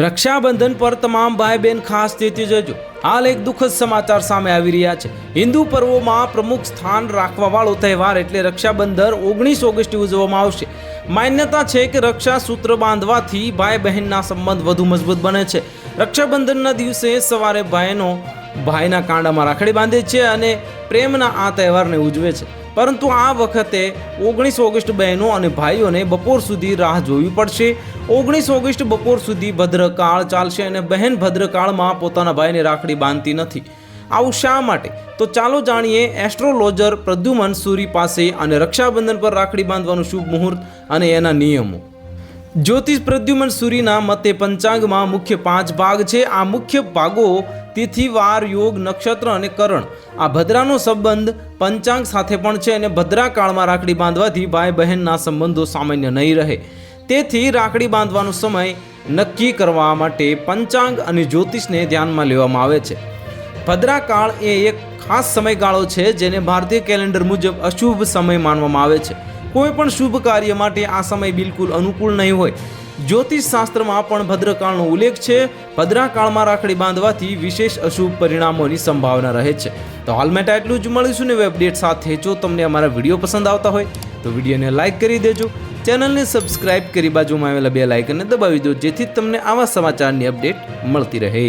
રક્ષાબંધન પર તમામ ભાઈ બહેન ખાસ તેથી જજો. હાલ એક દુઃખદ સમાચાર સામે આવી રહ્યા છે. હિન્દુ પર્વોમાં પ્રમુખ સ્થાન રાખવાવાળો તહેવાર એટલે રક્ષાબંધન ઓગણીસ ઓગસ્ટે ઉજવવામાં આવશે. માન્યતા છે કે રક્ષા સૂત્ર બાંધવાથી ભાઈ બહેનના સંબંધ વધુ મજબૂત બને છે. રક્ષાબંધનના દિવસે સવારે બહેનો ભાઈના કાંડામાં રાખડી બાંધે છે અને પ્રેમના આ તહેવારને ઉજવે છે. પરંતુ આ વખતે ઓગણીસ ઓગસ્ટ બહેનો અને ભાઈઓને બપોર સુધી રાહ જોવી પડશે. ઓગણીસ ઓગસ્ટ બપોર સુધી ભદ્રકાળ ચાલશે અને બહેન ભદ્રકાળમાં પોતાના ભાઈને રાખડી બાંધતી નથી. આવું શા માટે? તો ચાલો જાણીએ એસ્ટ્રોલોજર પ્રદ્યુમન સુરી પાસે અને રક્ષાબંધન પર રાખડી બાંધવાનું શુભ મુહૂર્ત અને એના નિયમો. જ્યોતિષ પ્રદ્યુમન સૂરીના મતે પંચાંગમાં મુખ્ય પાંચ ભાગ છે. આ મુખ્ય ભાગો તિથિ વાર યોગ, નક્ષત્ર અને કરણ. આ ભદ્રાનો સંબંધ પંચાંગ સાથે પણ છે અને ભદ્રા કાળમાં રાખડી બાંધવાથી ભાઈ બહેનના સંબંધો સામાન્ય નહીં રહે. તેથી રાખડી બાંધવાનો સમય નક્કી કરવા માટે પંચાંગ અને જ્યોતિષને ધ્યાનમાં લેવામાં આવે છે. ભદ્રા કાળ એ એક ખાસ સમયગાળો છે જેને ભારતીય કેલેન્ડર મુજબ અશુભ સમય માનવામાં આવે છે. કોઈ પણ શુભ કાર્ય માટે આ સમય બિલકુલ અનુકૂળ નહીં હોય. જ્યોતિષ શાસ્ત્રમાં પણ ભદ્રકાળનો ઉલ્લેખ છે. ભદ્રાકાળમાં રાખડી બાંધવાથી વિશેષ અશુભ પરિણામોની સંભાવના રહે છે. તો હાલ માટે એટલું જ મળીશું ને અપડેટ સાથે. જો તમને અમારા વીડિયો પસંદ આવતા હોય, તો વિડીયોને લાઇક કરી દેજો. ચેનલને સબસ્ક્રાઇબ કરી બાજુમાં આવેલા બે લાઇકનને દબાવી દો, જેથી તમને આવા સમાચારની અપડેટ મળતી રહે.